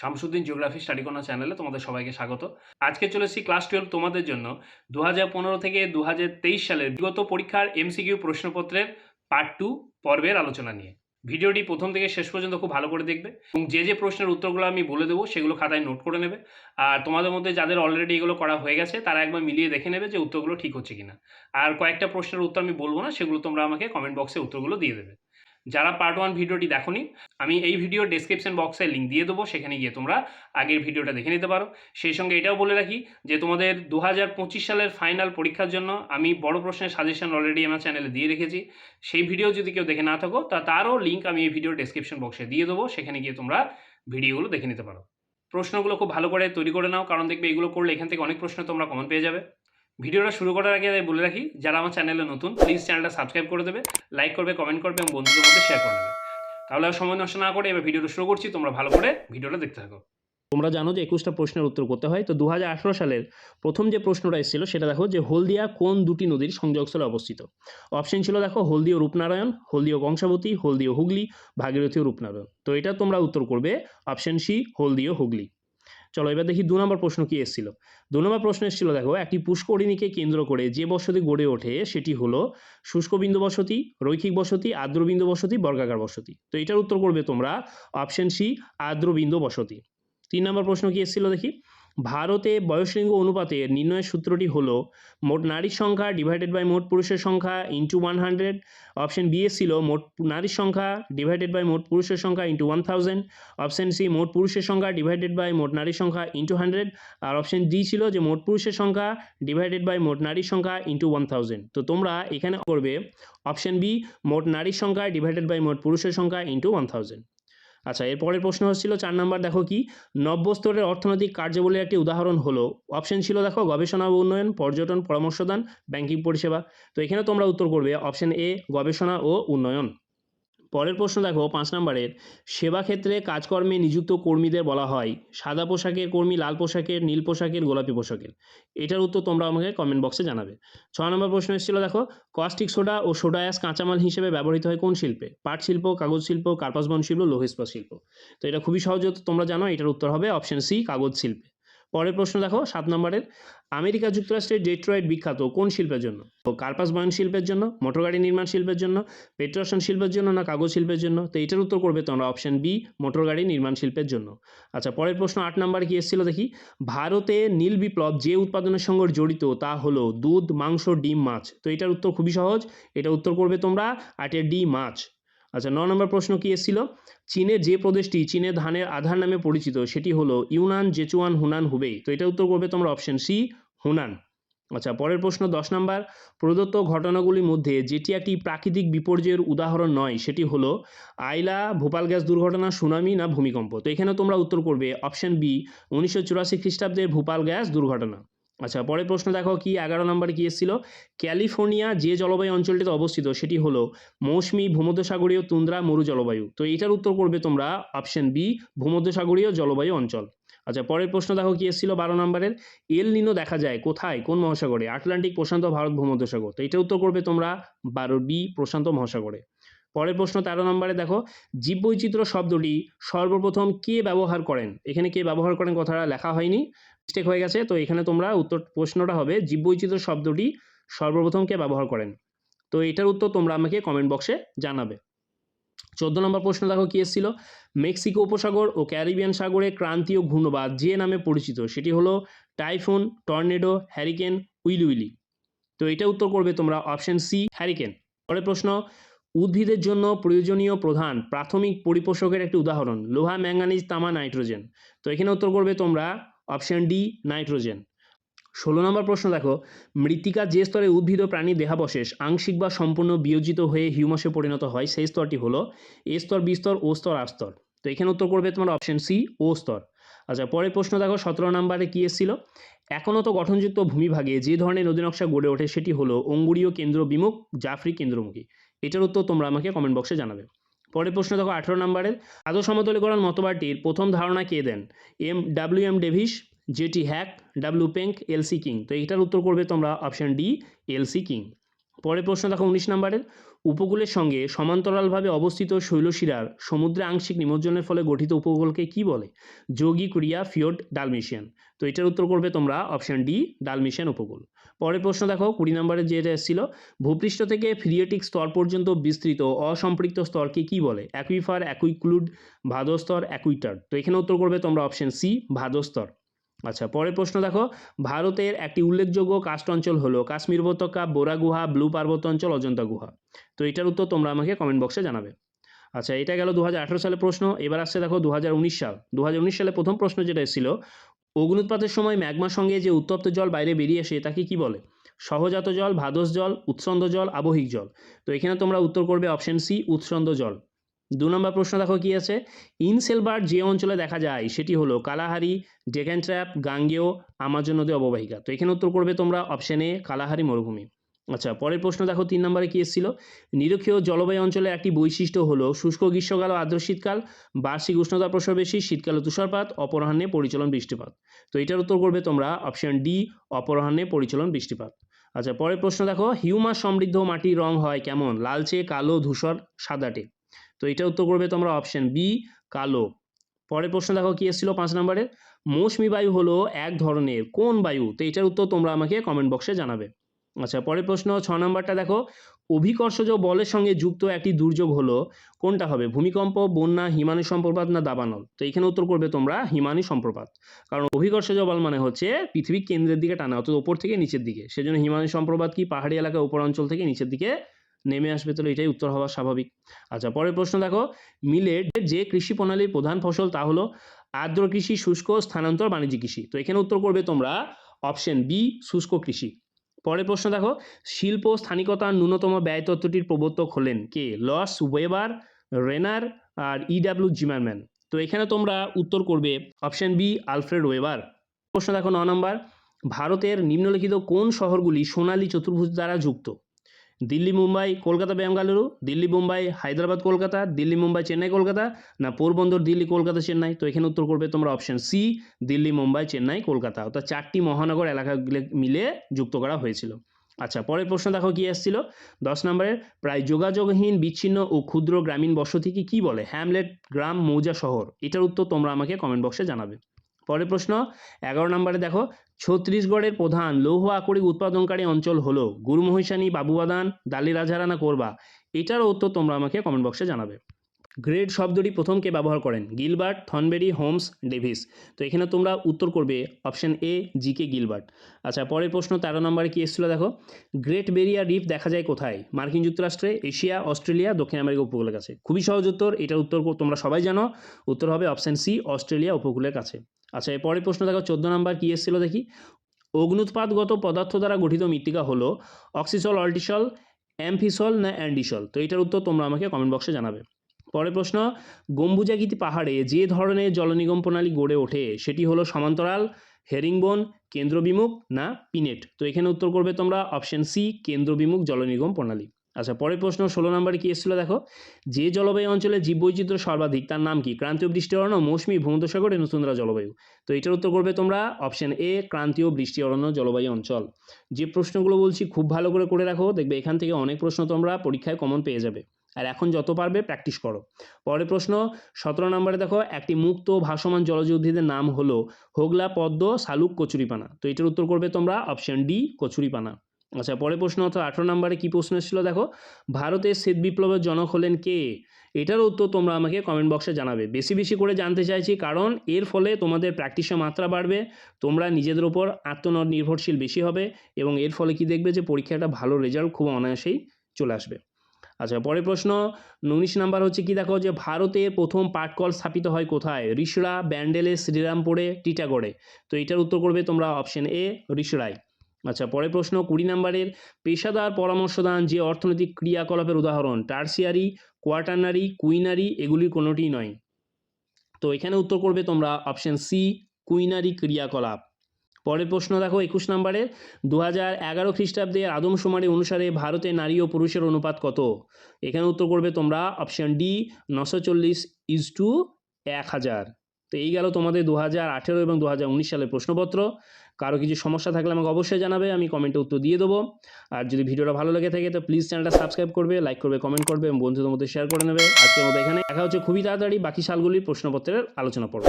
Shamsuddin geography study corner চ্যানেলে তোমাদের সবাইকে স্বাগত। আজকে চলে এসেছি ক্লাস টুয়েলভ তোমাদের জন্য। দু থেকে দুহাজার তেইশ সালের বিগত পরীক্ষার এমসিকিউ প্রশ্নপত্রের পার্ট টু পর্বের আলোচনা নিয়ে। ভিডিওটি প্রথম থেকে শেষ পর্যন্ত খুব ভালো করে দেখবে এবং যে যে প্রশ্নের উত্তরগুলো আমি বলে দেবো সেগুলো খাতায় নোট করে নেবে। আর তোমাদের মধ্যে যাদের অলরেডি এগুলো করা হয়ে গেছে, তারা একবার মিলিয়ে দেখে নেবে যে উত্তরগুলো ঠিক হচ্ছে কিনা। আর কয়েকটা প্রশ্নের উত্তর আমি বলব না, সেগুলো তোমরা আমাকে কমেন্ট বক্সে উত্তরগুলো দিয়ে দেবে। যারা পার্ট ওয়ান ভিডিওটি দেখোনি, আমি এই ভিডিও ডেসক্রিপশন বক্সে লিঙ্ক দিয়ে দেবো, সেখানে গিয়ে তোমরা আগের ভিডিওটা দেখে নিতে পারো। সেই সঙ্গে এটাও বলে রাখি যে তোমাদের দু হাজার পঁচিশ সালের ফাইনাল পরীক্ষার জন্য আমি বড় প্রশ্নের সাজেশন অলরেডি আমার চ্যানেলে দিয়ে রেখেছি। সেই ভিডিও যদি কেউ দেখে না থাকো, তা তারও লিঙ্ক আমি এই ভিডিও ডেসক্রিপশন বক্সে দিয়ে দেবো, সেখানে গিয়ে তোমরা ভিডিওগুলো দেখে নিতে পারো। প্রশ্নগুলো খুব ভালো করে তৈরি করে নাও, কারণ দেখবে এগুলো করলে এখান থেকে অনেক প্রশ্ন তোমরা কমন পেয়ে যাবে। ভিডিওটা শুরু করার আগে বলে রাখি, যারা আমার চ্যানেলে নতুন প্লিজ চ্যানেলটা সাবস্ক্রাইব করে দেবে লাইক করবে কমেন্ট করবে এবং বন্ধুদের মধ্যে শেয়ার করে দেবে। তাহলে আর সময় নষ্ট না করে এবার ভিডিওটা শুরু করছি, তোমরা ভালো করে ভিডিওটা দেখতে থাকো। তোমরা জানো যে একুশটা প্রশ্নের উত্তর করতে হয়, তো দু হাজার আঠেরো সালের প্রথম যে প্রশ্নটা এসেছিল, সেটা দেখো যে হলদিয়া কোন দুটি নদীর সংযোগস্থলে অবস্থিত? অপশন ছিল দেখো হলদিও রূপনারায়ণ হলদিও ও কংসাবতী হলদি হুগলি, ভাগীরথী রূপনারায়ণ। তো এটা তোমরা উত্তর করবে অপশন সি হলদিও হুগলি। চলো, এবার দেখি দু নম্বর প্রশ্ন কি এসেছিল? দু নম্বর প্রশ্ন এসেছিল, দেখো, একটি পুষ্করিণীকে কেন্দ্র করে যে বসতি গড়ে ওঠে সেটি হলো শুষ্কবিন্দু বসতি, রৈখিক বসতি আর্দ্রবিন্দু বসতি, বর্গাকার বসতি। তো এটার উত্তর করবে তোমরা, অপশন সি আর্দ্রবিন্দু বসতি। তিন নম্বর প্রশ্ন কি এসেছিল দেখি? ভারতে বয়সলিঙ্গ অনুপাতে নির্ণয়ের সূত্রটি হলো, মোট নারীর সংখ্যা ডিভাইডেড বাই মোট পুরুষের সংখ্যা into one hundred option B is ছিল মোট নারীর সংখ্যা ডিভাইডেড বাই মোট পুরুষের সংখ্যা into one thousand option C মোট পুরুষের সংখ্যা ডিভাইডেড বাই মোট নারীর সংখ্যা ইন্টু হান্ড্রেড আর অপশন ডি ছিল যে মোট পুরুষের সংখ্যা ডিভাইডেড বাই মোট নারীর সংখ্যা ইন্টু ওয়ান থাউজেন্ড তো তোমরা এখানে করবে অপশন বি মোট নারীর সংখ্যা ডিভাইডেড বাই মোট পুরুষের সংখ্যা ইন্টু ওয়ান থাউজেন্ড আচ্ছা এরপরের প্রশ্ন হচ্ছিল চার নাম্বার, দেখো কি? নব্য স্তরের অর্থনৈতিক কার্যবলীর একটি উদাহরণ হলো। অপশন ছিল দেখো, গবেষণা ও উন্নয়ন, পর্যটন, পরামর্শদান ব্যাংকিং পরিষেবা। তো এখানে তোমরা উত্তর করবে অপশন এ গবেষণা ও উন্নয়ন। পরের প্রশ্ন দেখো, পাঁচ নম্বরের। সেবা ক্ষেত্রে কাজকর্মে নিযুক্ত কর্মীদের বলা হয়, সাদা পোশাকের কর্মী, লাল পোশাকের, নীল পোশাকের, গোলাপি পোশাকের। এটার উত্তর তোমরা আমাকে কমেন্ট বক্সে জানাবে। ছ নম্বর প্রশ্ন এসেছিল, দেখো কস্টিক সোডা ও সোডা অ্যাস কাঁচামাল হিসেবে ব্যবহৃত হয় কোন শিল্পে? পাট শিল্প, কাগজ শিল্প কার্পাস বন শিল্প লৌহ ইস্পাত শিল্প। তো এটা খুবই সহজ তোমরা জানো, এটার উত্তর হবে অপশন সি কাগজ শিল্পে। পরের প্রশ্ন দেখো, সাত নম্বরের। আমেরিকা যুক্তরাষ্ট্রের ডেট্রয়েড বিখ্যাত কোন শিল্পের জন্য? তো কার্পাস বয়ন শিল্পের জন্য মোটরগাড়ি নির্মাণ শিল্পের জন্য, পেট্রোশন শিল্পের জন্য না কাগজ শিল্পের জন্য? তো এটার উত্তর করবে তোমরা অপশন বি মোটরগাড়ি নির্মাণ শিল্পের জন্য। আচ্ছা পরের প্রশ্ন আট নাম্বার কি এসেছিল দেখি? ভারতে নীল বিপ্লব যে উৎপাদনের সঙ্গে জড়িত তা হলো দুধ, মাংস, ডিম, মাছ। তো এটার উত্তর খুবই সহজ। এটা উত্তর করবে তোমরা, আটের ডি, মাছ। আচ্ছা ন নম্বর প্রশ্ন কি এসেছিল? চীনে যে প্রদেশটি চীনে ধানের আধার নামে পরিচিত, সেটি হলো ইউনান, জেচুয়ান, হুনান, হুবেই। তো এটা উত্তর করবে তোমরা অপশন সি হুনান। আচ্ছা পরের প্রশ্ন দশ নম্বর। প্রদত্ত ঘটনাগুলির মধ্যে যেটি একটি প্রাকৃতিক বিপর্যয়ের উদাহরণ নয়, সেটি হলো আইলা, ভোপাল গ্যাস দুর্ঘটনা, সুনামি না ভূমিকম্প। তো এখানে তোমরা উত্তর করবে অপশন বি উনিশশো চুরাশি খ্রিস্টাব্দের ভোপাল গ্যাস দুর্ঘটনা। আচ্ছা পরের প্রশ্ন দেখো কি, এগারো নম্বর কি এসেছিল? ক্যালিফোর্নিয়া যে জলবায়ু অঞ্চলটিতে অবস্থিত সেটি হলো মৌসুমি ভূমধ্যসাগরীয় তুন্দ্রা মরু জলবায়ু। তো এটার উত্তর করবে তোমরা অপশন বি ভূমধ্যসাগরীয় জলবায়ু অঞ্চল। আচ্ছা পরের প্রশ্ন দেখো কি এসেছিল বারো নম্বরের? এল নিনো দেখা যায় কোথায়? কোন মহাসাগরে? আটলান্টিক প্রশান্ত ভারত ভূমধ্যসাগর। তো এটা উত্তর করবে তোমরা বারো বি প্রশান্ত মহাসাগরে। পরের প্রশ্ন তেরো নম্বরে দেখো, জীববৈচিত্র্য শব্দটি সর্বপ্রথম কে ব্যবহার করেন? এখানে কে ব্যবহার করেন কথাটা লেখা হয়নি মিস্টেক হয়ে গেছে, তো এখানে তোমরা উত্তর, প্রশ্নটা হবে জীববৈচিত্র্য শব্দটি সর্বপ্রথম কে ব্যবহার করেন? তো এটার উত্তর তোমরা আমাকে কমেন্ট বক্সে জানাবে। চোদ্দ নম্বর প্রশ্ন দেখো কি এসেছিল? মেক্সিকো উপসাগর ও ক্যারিবিয়ান সাগরে ক্রান্তীয় ঘূর্ণবাদ যে নামে পরিচিত, সেটি হলো typhoon, tornado, hurricane willy willy তো এটা উত্তর করবে তোমরা অপশন সি হ্যারিকেন পরের প্রশ্ন উদ্ভিদের জন্য প্রয়োজনীয় প্রধান প্রাথমিক পরিপোষকের একটি উদাহরণ, লোহা ম্যাঙ্গানিজ তামা, নাইট্রোজেন। তো এখানে উত্তর করবে তোমরা অপশন ডি, নাইট্রোজেন। ষোলো নম্বর প্রশ্ন দেখো, মৃত্তিকা যে স্তরে উদ্ভিদ ও প্রাণী দেহাবশেষ আংশিক বা সম্পূর্ণ বিয়োজিত হয়ে হিউমাসে পরিণত হয়, সেই স্তরটি হলো এ স্তর, বি স্তর, ও স্তর, আর স্তর। তো এখানে উত্তর করবে তোমার অপশন সি, ও স্তর। আচ্ছা পরের প্রশ্ন দেখো, সতেরো নম্বরে কী এসেছিল? এখনত গঠনযুক্ত ভূমিভাগে যে ধরনের নদী নকশা গড়ে ওঠে সেটি হলো অঙ্গুরীয় কেন্দ্র বিমুখ জাফরি কেন্দ্রমুখী। এটার উত্তর তোমরা আমাকে কমেন্ট বক্সে জানাবে। পরের প্রশ্ন দেখো, আঠেরো নম্বরের। আদৌ সমতলীকরণ মতবাদটির প্রথম ধারণা কে দেন? M, W M Davis JT Hack, W Penck LC King. তো এটার উত্তর করবে তোমরা অপশান ডি এলসি কিং। পরের প্রশ্ন দেখো, উনিশ নম্বরের। উপকূলের সঙ্গে সমান্তরালভাবে অবস্থিত শৈলশিরার সমুদ্রে আংশিক নিমজ্জনের ফলে গঠিত উপকূলকে কি বলে? যৌগিক রিয়া ফিওর্ড ডালমিশিয়ান। তো এটার উত্তর করবে তোমরা অপশন ডি, ডালমেশিয়ান উপকূল। পরের প্রশ্ন দেখো, কুড়ি নম্বরের যেটা এসেছিল, ভূপৃষ্ঠ থেকে ফ্রিয়েটিক স্তর পর্যন্ত বিস্তৃত অসম্পৃক্ত স্তরকে কি বলে? অ্যাকুইফার, অ্যাকুইক্লুড, ভাদস্তর, অ্যাকুইটার। তো এখানে উত্তর করবে তোমরা অপশন সি, ভাদস্তর। আচ্ছা পরের প্রশ্ন দেখো। ভারতের একটি উল্লেখযোগ্য কাস্ট অঞ্চল হলো কাশ্মীর উপত্যকা, বোরা গুহা, ব্লু পার্বত্য অঞ্চল, অজন্তা গুহা। তো এটার উত্তর তোমরা আমাকে কমেন্ট বক্সে জানাবে। আচ্ছা এটা গেল দু হাজার আঠেরো সালে প্রশ্ন, এবার আসছে দেখো দু হাজার উনিশ সাল। দু হাজার উনিশ সালে প্রথম প্রশ্ন যেটা এসেছিল অগ্নুৎপাতের সময় ম্যাগমার সঙ্গে যে উত্তপ্ত জল বাইরে বেরিয়ে আসে তাকে কি বলে? সহজাত জল, ভাদস জল, উৎসন্দ জল, আবহিক জল। তো এখানে তোমরা উত্তর করবে অপশন সি উৎসন্দ জল। দু নম্বর প্রশ্ন দেখো কি আছে? ইনসেলবার্ট যে অঞ্চলে দেখা যায়, সেটি হলো কালাহারি ডেকান ট্র্যাপ গাঙ্গেয়, আমাজন নদী, অববাহিকা। তো এখানে উত্তর করবে তোমরা অপশানে কালাহারি মরুভূমি। আচ্ছা পরের প্রশ্ন দেখো তিন নম্বরে কি এসেছিল? নিরক্ষীয় জলবায়ু অঞ্চলের একটি বৈশিষ্ট্য হলো শুষ্ক গ্রীষ্মকাল ও আর্দ্র শীতকাল, বার্ষিক উষ্ণতা প্রসর বেশি, শীতকালে তুষারপাত, অপরাহ্নে পরিচলন বৃষ্টিপাত। তো এটার উত্তর করবে তোমরা অপশন ডি অপরাহ্নে পরিচলন বৃষ্টিপাত। আচ্ছা পরের প্রশ্ন দেখো, হিউমাস সমৃদ্ধ মাটির রং হয় কেমন? লালচে, কালো, ধূসর, সাদাটে। তো এটা উত্তর করবে তোমরা অপশন বি কালো। পরের প্রশ্ন দেখো কি এসেছিল পাঁচ নম্বরের? মৌসুমি বায়ু হলো এক ধরনের। কোন বায়ু? তো এটার উত্তর তোমরা আমাকে কমেন্ট বক্সে জানাবে। আচ্ছা পরের প্রশ্ন ছ নম্বরটা দেখো। অভিকর্ষজ বলের সঙ্গে যুক্ত একটি দুর্যোগ হলো, কোনটা হবে? ভূমিকম্প, বন্যা, হিমানি সম্প্রপাত না দাবানল? তো এখানে উত্তর করবে তোমরা হিমানি সম্প্রপাত। কারণ অভিকর্ষজ বল মানে হচ্ছে পৃথিবীর কেন্দ্রের দিকে টানা, অর্থাৎ ওপর থেকে নিচের দিকে। সেজন্য হিমানি সম্প্রপাত কি? পাহাড়ি এলাকা, উপর অঞ্চল থেকে নিচের দিকে নেমে আসবে তাহলে এটাই উত্তর হওয়া স্বাভাবিক। আচ্ছা পরের প্রশ্ন দেখো। মিলেট যে কৃষি প্রণালীর প্রধান ফসল তা হলো আর্দ্র কৃষি, শুষ্ক স্থানান্তর বাণিজ্যিক কৃষি। তো এখানে উত্তর করবে তোমরা অপশন বি শুষ্ক কৃষি। পরের প্রশ্ন দেখো, শিল্প স্থানিকতার ন্যূনতম ব্যয় তত্ত্বটির প্রবর্তক হলেন কে? লস, ওয়েবার, রেনার আর ইডাব্লিউ জিমারম্যান। তো এখানে তোমরা উত্তর করবে অপশন বি আলফ্রেড ওয়েবার। প্রশ্ন দেখো ন নম্বর, ভারতের নিম্নলিখিত কোন শহরগুলি সোনালী চতুর্ভুজ দ্বারা যুক্ত? দিল্লি, মুম্বাই, কলকাতা, বেঙ্গালুরু, দিল্লি, মুম্বাই, হায়দ্রাবাদ, কলকাতা, দিল্লি, মুম্বাই, চেন্নাই, কলকাতা, না পোরবন্দর দিল্লি, কলকাতা, চেন্নাই। তো এখানে উত্তর করবে তোমরা অপশন সি দিল্লি, মুম্বাই, চেন্নাই, কলকাতা। অর্থাৎ চারটি মহানগর এলাকাগুলো মিলে যুক্ত করা হয়েছিল। আচ্ছা পরের প্রশ্ন দেখো কি এসেছিল দশ নম্বরের, প্রায় যোগাযোগহীন, বিচ্ছিন্ন ও ক্ষুদ্র গ্রামীণ বসতিকে কি বলে? হ্যামলেট গ্রাম মৌজা শহর। এটার উত্তর তোমরা আমাকে কমেন্ট বক্সে জানাবে। পরের প্রশ্ন, এগারো নম্বরে দেখো, ছত্তিশগড়ের প্রধান লৌহ আকরিক উৎপাদনকারী অঞ্চল হলো গুরুমহিষানি বাবুবাদান দালিরাজহারা না করবা? এটারও উত্তর তোমরা আমাকে কমেন্ট বক্সে জানাবে। গ্রেড শব্দটি প্রথম কে ব্যবহার করেন, গিলবার্ট, থনবেরি, হোমস, ডেভিস। তো এখানে তোমরা উত্তর করবে option A, G K Gilbert. আচ্ছা পরের প্রশ্ন তেরো নম্বরে কি এসেছিল দেখো? গ্রেট বেরিয়া রিফ দেখা যায় কোথায়? মার্কিন যুক্তরাষ্ট্রে, এশিয়া, অস্ট্রেলিয়া, দক্ষিণ আমেরিকা উপকূলের কাছে। খুবই সহজ উত্তর এটার উত্তর তোমরা সবাই জানো। উত্তর হবে অপশন সি, অস্ট্রেলিয়া উপকূলের কাছে। আচ্ছা এর পরের প্রশ্ন দেখো, চোদ্দ নাম্বার কী এসেছিল দেখি? অগ্নুৎপাতগত পদার্থ দ্বারা গঠিত মৃত্তিকা হলো অক্সিসল, অল্টিসল, অ্যাম্ফিসল না অ্যান্ডিসল? তো এটার উত্তর তোমরা আমাকে কমেন্ট বক্সে জানাবে। পরের প্রশ্ন গম্বুজাগিতি পাহাড়ে যে ধরনের জলনিগম প্রণালী গড়ে ওঠে, সেটি হলো সমান্তরাল, হেরিংবোন, কেন্দ্রবিমুখ না পিনেট? তো এখানে উত্তর করবে তোমরা অপশন সি, কেন্দ্রবিমুখ জলনিগম প্রণালী। আচ্ছা পরের প্রশ্ন, ষোলো নম্বরে কি এসেছিল দেখো? যে জলবায়ু অঞ্চলে জীববৈচিত্র্য সর্বাধিক, তার নাম কি? ক্রান্তীয় বৃষ্টি অরণ্য, মৌসুমি ভূমধ্যসাগর নতুনরা জলবায়ু? তো এটার উত্তর করবে তোমরা অপশন এ, ক্রান্তীয় বৃষ্টি অরণ্য জলবায়ু অঞ্চল। যে প্রশ্নগুলো বলছি খুব ভালো করে করে রাখো, দেখবে এখান থেকে অনেক প্রশ্ন তোমরা পরীক্ষায় কমন পেয়ে যাবে। আর এখন যত পারবে প্র্যাকটিস করো। পরের প্রশ্ন, সতেরো নম্বরে দেখো, একটি মুক্ত ভাসমান জলজ উদ্ভিদের নাম হলো হোগলা, পদ্ম, শালুক, কচুরিপানা। তো এটার উত্তর করবে তোমরা অপশন ডি কচুরিপানা। আচ্ছা পরের প্রশ্ন, অর্থাৎ আঠেরো নম্বরে কী প্রশ্ন ছিল দেখো? ভারতের শ্বেত বিপ্লবের জনক হলেন কে? এটার উত্তর তোমরা আমাকে কমেন্ট বক্সে জানাবে। বেশি বেশি করে জানতে চাইছি কারণ এর ফলে তোমাদের প্র্যাকটিসের মাত্রা বাড়বে, তোমরা নিজেদের উপর আত্মনির্ভরশীল বেশি হবে এবং এর ফলে কি দেখবে যে পরীক্ষাটা ভালো রেজাল্ট খুব অনায়াসেই চলে আসবে। আচ্ছা পরের প্রশ্ন, উনিশ নাম্বার হচ্ছে কি দেখো যে ভারতের প্রথম পাটকল স্থাপিত হয় কোথায়? রিসড়া ব্যান্ডেলে, শ্রীরামপুরে, টিটাগড়ে। তো এটার উত্তর করবে তোমরা অপশন এ রিসড়ায় আচ্ছা পরের প্রশ্ন, কুড়ি নাম্বারের পেশাদার পরামর্শদান যে অর্থনৈতিক ক্রিয়াকলাপের উদাহরণ, টার্সিয়ারি, কোয়াটার্নারি, কুইনারি, এগুলির কোনোটিই নয়। তো এখানে উত্তর করবে তোমরা অপশন সি কুইনারি ক্রিয়াকলাপ। পরের প্রশ্ন দেখো, একুশ নম্বরের দু হাজার এগারো খ্রিস্টাব্দে আদমশুমারি অনুসারে ভারতে নারী ও পুরুষের অনুপাত কত? এখানে উত্তর করবে তোমরা অপশন ডি নশো চল্লিশ ইজ টু এক হাজার। তো এই গেল তোমাদের দু হাজার আঠেরো এবং দু হাজার উনিশ সালের প্রশ্নপত্র। কারও কিছু সমস্যা থাকলে আমাকে অবশ্যই জানাবে, আমি কমেন্টে উত্তর দিয়ে দেবো। আর যদি ভিডিওটা ভালো লেগে থাকে, তো প্লিজ চ্যানেলটা সাবস্ক্রাইব করবে লাইক করবে কমেন্ট করবে এবং বন্ধুদের মধ্যে শেয়ার করে নেবে। আজকের মতো এখানে দেখা হচ্ছে খুবই তাড়াতাড়ি বাকি সালগুলির প্রশ্নপত্রের আলোচনা পর্ব।